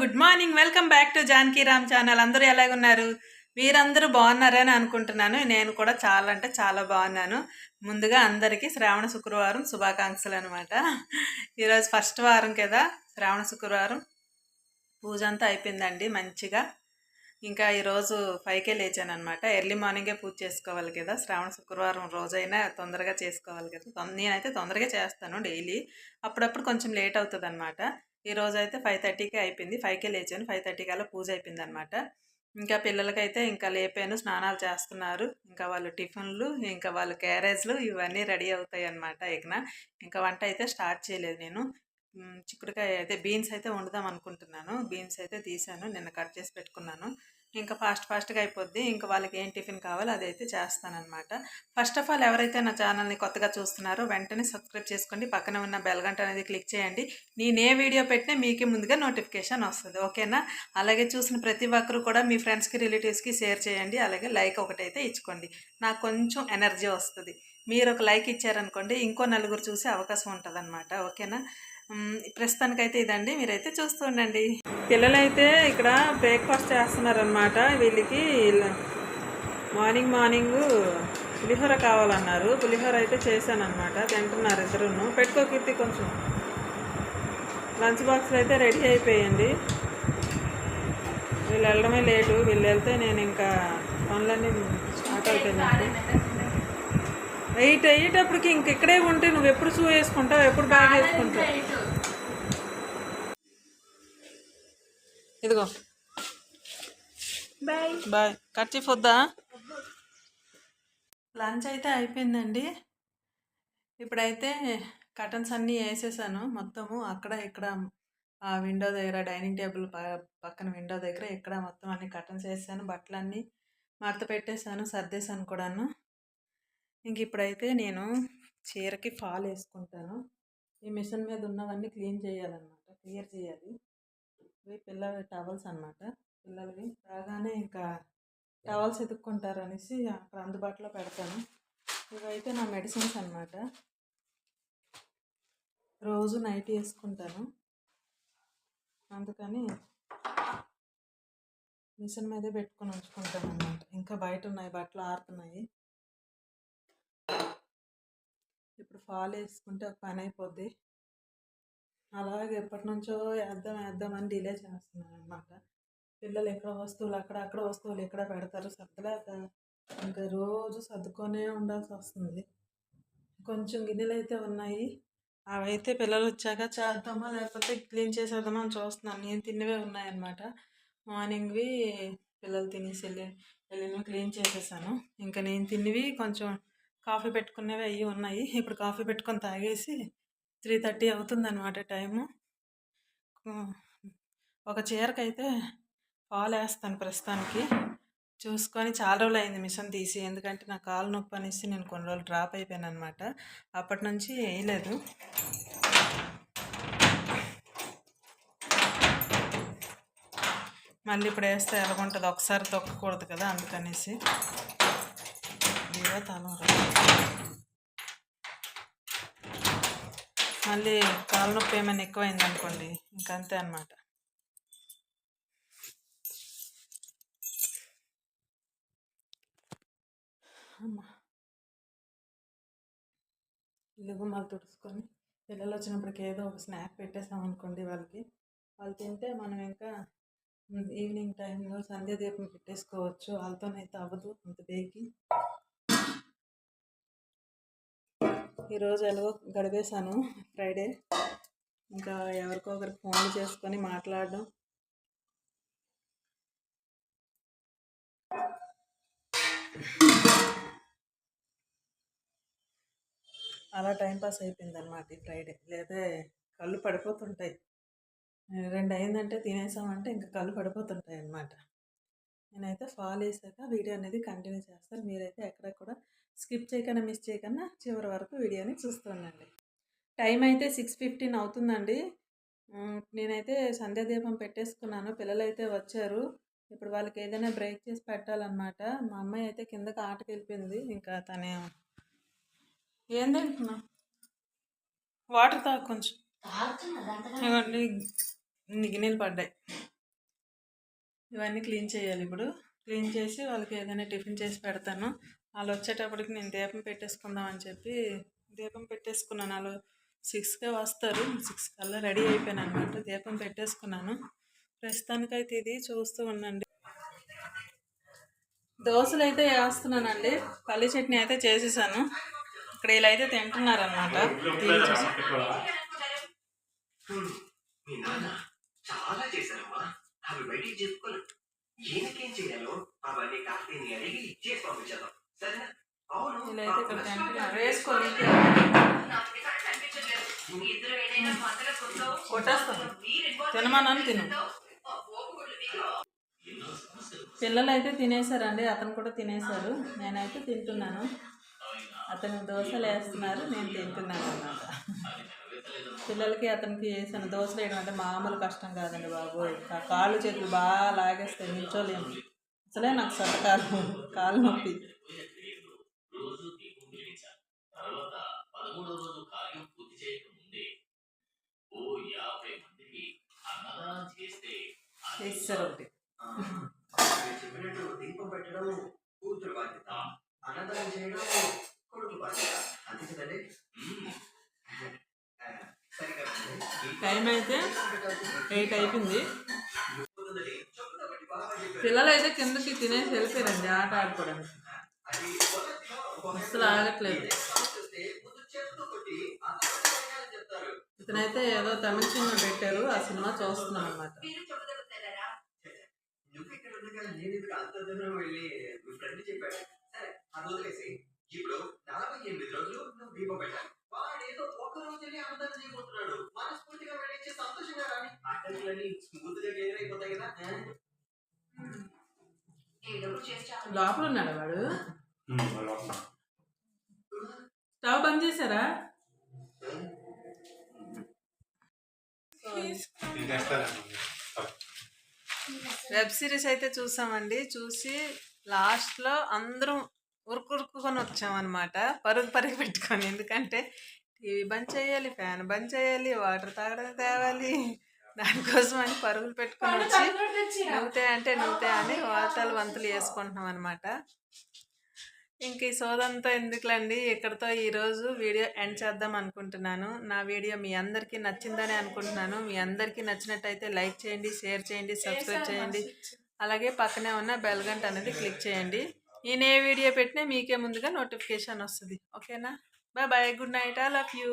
Good morning welcome back to Janaki Ram channel. అందరూ ఎలాగున్నారు? మీరందరూ బాగున్నారని అనుకుంటున్నాను. నేను కూడా చాలా అంటే చాలా బాగున్నాను. ముందుగా అందరికీ శ్రావణ శుక్రవారం శుభాకాంక్షలు అనమాట ఈరోజు ఫస్ట్ వారం కదా శ్రావణ శుక్రవారం. పూజ అంతా అయిపోయిందండి మంచిగా. ఇంకా ఈరోజు ఫైవ్కే లేచాను అనమాట ఎర్లీ మార్నింగే పూజ చేసుకోవాలి కదా శ్రావణ శుక్రవారం రోజైనా తొందరగా చేసుకోవాలి కదా. నేనైతే తొందరగా చేస్తాను డైలీ. అప్పుడప్పుడు కొంచెం లేట్ అవుతుంది అనమాట ఈ రోజు అయితే ఫైవ్ థర్టీకే అయిపోయింది. ఫైవ్కే లేచాను. ఫైవ్ థర్టీ కల్లా పూజ అయిపోయింది అనమాట ఇంకా పిల్లలకైతే ఇంకా లేపాను స్నానాలు చేస్తున్నారు. ఇంకా వాళ్ళు టిఫిన్లు ఇంకా వాళ్ళు క్యారేజ్లు ఇవన్నీ రెడీ అవుతాయి అనమాట ఇకన ఇంకా వంట అయితే స్టార్ట్ చేయలేదు నేను. చిక్కుడుకాయ అయితే బీన్స్ అయితే వండుదాం అనుకుంటున్నాను. బీన్స్ అయితే తీసాను. నిన్న కట్ చేసి పెట్టుకున్నాను. ఇంకా ఫాస్ట్ ఫాస్ట్గా అయిపోద్ది. ఇంకా వాళ్ళకి ఏం టిఫిన్ కావాలో అదైతే చేస్తానన్నమాట. ఫస్ట్ ఆఫ్ ఆల్ ఎవరైతే నా ఛానల్ని కొత్తగా చూస్తున్నారో వెంటనే సబ్స్క్రైబ్ చేసుకోండి. పక్కన ఉన్న బెల్గంట అనేది క్లిక్ చేయండి. నేను ఏ వీడియో పెట్టినా మీకే ముందుగా నోటిఫికేషన్ వస్తుంది. ఓకేనా? అలాగే చూసిన ప్రతి ఒక్కరు కూడా మీ ఫ్రెండ్స్కి రిలేటివ్స్కి షేర్ చేయండి. అలాగే లైక్ ఒకటైతే ఇచ్చుకోండి. నాకు కొంచెం ఎనర్జీ వస్తుంది. మీరు ఒక లైక్ ఇచ్చారనుకోండి ఇంకో నలుగురు చూసే అవకాశం ఉంటుంది ఓకేనా? ప్రస్తుతానికైతే ఇదండి. మీరైతే చూస్తూ ఉండండి. పిల్లలైతే ఇక్కడ బ్రేక్ఫాస్ట్ చేస్తున్నారనమాట వీళ్ళకి మార్నింగ్ మార్నింగ్ పులిహోర కావాలన్నారు. పులిహోర అయితే చేశానమాట తింటున్నారు ఇద్దరును. పెట్టుకో కీర్తి కొంచెం. లంచ్ బాక్స్లు అయితే రెడీ అయిపోయింది వీళ్ళు వెళ్ళడమే లేటు. వీళ్ళు వెళ్తే నేను ఇంకా పనులన్నీ స్టార్ట్ అవుతాయి ఎయిట్ అయ్యేటప్పటికి ఇంక ఇక్కడే ఉంటే నువ్వు ఎప్పుడు షూ వేసుకుంటావు ఎప్పుడు బ్యాగ్ వేసుకుంటావు? ఇదిగో. బాయ్. బాయ్. కర్చీఫ్ వద్దా లంచ్ అయితే అయిపోయిందండి. ఇప్పుడైతే కటన్స్ అన్నీ వేసేసాను. మొత్తము అక్కడ ఇక్కడ ఆ విండో దగ్గర డైనింగ్ టేబుల్ పక్కన విండో దగ్గర ఇక్కడ మొత్తం అన్ని కటన్స్ వేసాను బట్టలన్నీ మడత పెట్టేశాను సర్దేశాను కూడాను. ఇంక ఇప్పుడైతే నేను చీరకి ఫాల్ వేసుకుంటాను ఈ మిషన్ మీద ఉన్నవన్నీ క్లీన్ చేయాలన్నమాట. క్లియర్ చేయాలి. ఇవి పిల్లల టవల్స్ అన్నమాట. పిల్లలవి రాగానే ఇంకా టవల్స్ ఎదుక్కుంటారు అనేసి అక్కడ అందుబాటులో పెడతాను. ఇవైతే నా మెడిసిన్స్ అన్నమాట. రోజు నైట్ వేసుకుంటాను అందుకని మిషన్ మీదే పెట్టుకొని ఉంచుకుంటాను అన్నమాట ఇంకా బయట ఉన్నాయి బట్టలు ఆరుతున్నాయి. ఇప్పుడు ఫాల్ వేసుకుంటే ఒక పని అయిపోద్ది. అలాగే ఎప్పటి నుంచో వేద్దాం వేద్దామని డిలే చేస్తున్నాను అనమాట పిల్లలు ఎక్కడ వస్తువులు అక్కడ అక్కడ వస్తువులు ఎక్కడ పెడతారు సర్దలేక ఇంకా రోజు సర్దుకొనే ఉండాల్సి వస్తుంది. కొంచెం గిన్నెలు అయితే ఉన్నాయి. అవైతే పిల్లలు వచ్చాక చేద్దామా లేకపోతే క్లీన్ చేసేద్దామా అని చూస్తున్నాను. నేను తిన్నవే ఉన్నాయన్నమాట. మార్నింగ్వి పిల్లలు తినేసి వెళ్ళి వెళ్ళినవి క్లీన్ చేసేసాను. ఇంకా నేను తిన్నవి కొంచెం కాఫీ పెట్టుకునేవి అవి ఉన్నాయి. ఇప్పుడు కాఫీ పెట్టుకొని తాగేసి త్రీ థర్టీ అవుతుంది అనమాట టైము ఒక చీరకైతే పాలు వేస్తాను ప్రస్తుతానికి. చూసుకొని చాలా రోజులు అయింది మిషన్ తీసి. ఎందుకంటే నా కాలు నొప్పి అనేసి నేను కొన్ని రోజులు డ్రాప్ అయిపోయాను అనమాట అప్పటి నుంచి వేయలేదు మళ్ళీ ఇప్పుడు వేస్తే ఎలాగుంటుంది? ఒకసారి తొక్కకూడదు కదా అందుకనేసి. ఇదిగో మళ్ళీ కాళ్ళనొప్పి నొప్పి ఏమైనా ఎక్కువైంది అనుకోండి ఇంకంతే అనమాట ఇల్లు గుమ్మాలు తుడుచుకొని పిల్లలు వచ్చినప్పటికి ఏదో ఒక స్నాక్ పెట్టేసాం అనుకోండి వాళ్ళకి వాళ్ళు తింటే మనం ఇంకా ఈవినింగ్ టైంలో సంధ్య దీపం పెట్టేసుకోవచ్చు వాళ్ళతోనైతే అవ్వదు అంత బేగి ఈరోజు ఎలాగో గడిపేశాను ఫ్రైడే ఇంకా ఎవరికో ఒకరికి ఫోన్లు చేసుకొని మాట్లాడడం. అలా టైంపాస్ అయిపోయింది అనమాట ఈ ఫ్రైడే లేదా కళ్ళు పడిపోతుంటాయి. రెండు అయిందంటే తినేసామంటే ఇంకా కళ్ళు పడిపోతుంటాయి అన్నమాట నేనైతే ఫాలో వేసాక వీడియో అనేది కంటిన్యూ చేస్తాను. మీరైతే ఎక్కడ కూడా స్కిప్ చేయకుండా మిస్ చేయకుండా చివరి వరకు వీడియోని చూస్తుండండి టైం అయితే సిక్స్ ఫిఫ్టీన్ అవుతుందండి. నేనైతే సంధ్యాదీపం పెట్టేసుకున్నాను. పిల్లలు అయితే వచ్చారు. ఇప్పుడు వాళ్ళకి ఏదైనా బ్రేక్ చేసి పెట్టాలన్నమాట. మా అమ్మాయి అయితే కిందకి ఆటకి వెళ్ళిపోయింది ఇంకా తనే ఏం తింటున్నా వాటర్ తాగు కొంచెం. ఇవ్వండి గిన్నెలు పడ్డాయి. ఇవన్నీ క్లీన్ చేయాలి ఇప్పుడు. క్లీన్ చేసి వాళ్ళకి ఏదైనా టిఫిన్ చేసి పెడతాను. వాళ్ళు వచ్చేటప్పటికి నేను దీపం పెట్టేసుకుందాం అని చెప్పి దీపం పెట్టేసుకున్నాను. వాళ్ళు సిక్స్కే వస్తారు. సిక్స్ కల్లా రెడీ అయిపోయాను అనమాట దీపం పెట్టేసుకున్నాను. ప్రస్తుతానికైతే ఇది చూస్తూ ఉండండి. దోశలు అయితే వేస్తున్నానండి. పల్లి చట్నీ అయితే చేసేసాను. ఇక్కడ వీళ్ళైతే తింటున్నారనమాట చాలా అవి బయటికి చెప్పుకోలేదు ఈయనకేం చేయాలో అవన్నీ కార్తీని అడిగి ఇచ్చేసి పంపించేద్దాం వీళ్ళైతే ఇక్కడ తింటున్నారు కొట్టేస్తాను. తినమనని తిను. పిల్లలు అయితే తినేసారండి అతను కూడా తినేశారు నేనైతే తింటున్నాను. అతను దోశలు వేస్తున్నారు నేను తింటున్నాను అన్నమాట. పిల్లలకి అతనికి వేసిన. దోశలు వేయడం అంటే మామూలు కష్టం కాదండి బాబు కాళ్ళు చేతులు బాగా లాగేస్తాయి నిల్చోలేము. అసలే నాకు సొంతకాలు కాలు నొప్పి. పూర్తి చేస్తే చేస్తారు ఒకటి దీపం పెట్టడం కూతురు బాధ్యత అన్నదానం చేయడం కొడుకు బాధ్యత అంతే కదండి టైం అయితే ఎయిట్ అయిపోయింది. పిల్లలు అయితే కిందకి తినేసి వెళ్ళిపోయారండి ఆట ఆడుకోవడానికి. అసలు ఆగట్లేదు. ఇతనైతే ఏదో తమిళ సినిమా పెట్టారు ఆ సినిమా చూస్తున్నాం అనమాట చెప్పాడు ఇప్పుడు నలభై ఎనిమిది రోజులు నువ్వు దీపం పెట్టాలి ఒక రోజునే అన్నదానం చేయబోతున్నాడు. మనస్ఫూర్తిగా సంతోషంగా రాని స్మూత్గా క్లియర్ అయిపోతాయి కదా. లోపల ఉన్నాడు వాడు? స్టవ్ బంద్ చేశారా? వెబ్ సిరీస్ అయితే చూసామండి. చూసి లాస్ట్లో అందరం ఉరుకురుకుకొని వచ్చామన్నమాట. పరుగు పరుగు పెట్టుకొని. ఎందుకంటే టీవీ బంద్ చేయాలి ఫ్యాన్ బంద్ చేయాలి వాటర్ తాగడం తేవాలి. దానికోసం అని పరుగులు పెట్టుకొని వచ్చి నవ్వుతే అంటే నవ్వుతే అని వార్తలు వంతులు వేసుకుంటున్నాం అనమాట ఇంక ఈ సోదంతా ఎందుకులండి? ఇక్కడతో ఈరోజు వీడియో ఎండ్ చేద్దాం అనుకుంటున్నాను. నా వీడియో మీ అందరికీ నచ్చిందని అనుకుంటున్నాను. మీ అందరికీ నచ్చినట్టయితే లైక్ చేయండి షేర్ చేయండి సబ్స్క్రైబ్ చేయండి. అలాగే పక్కనే ఉన్న బెల్ గంట అనేది క్లిక్ చేయండి. నేను ఏ వీడియో పెట్టినా మీకే ముందుగా నోటిఫికేషన్ వస్తుంది. ఓకేనా? Bye bye. Good night. I love you.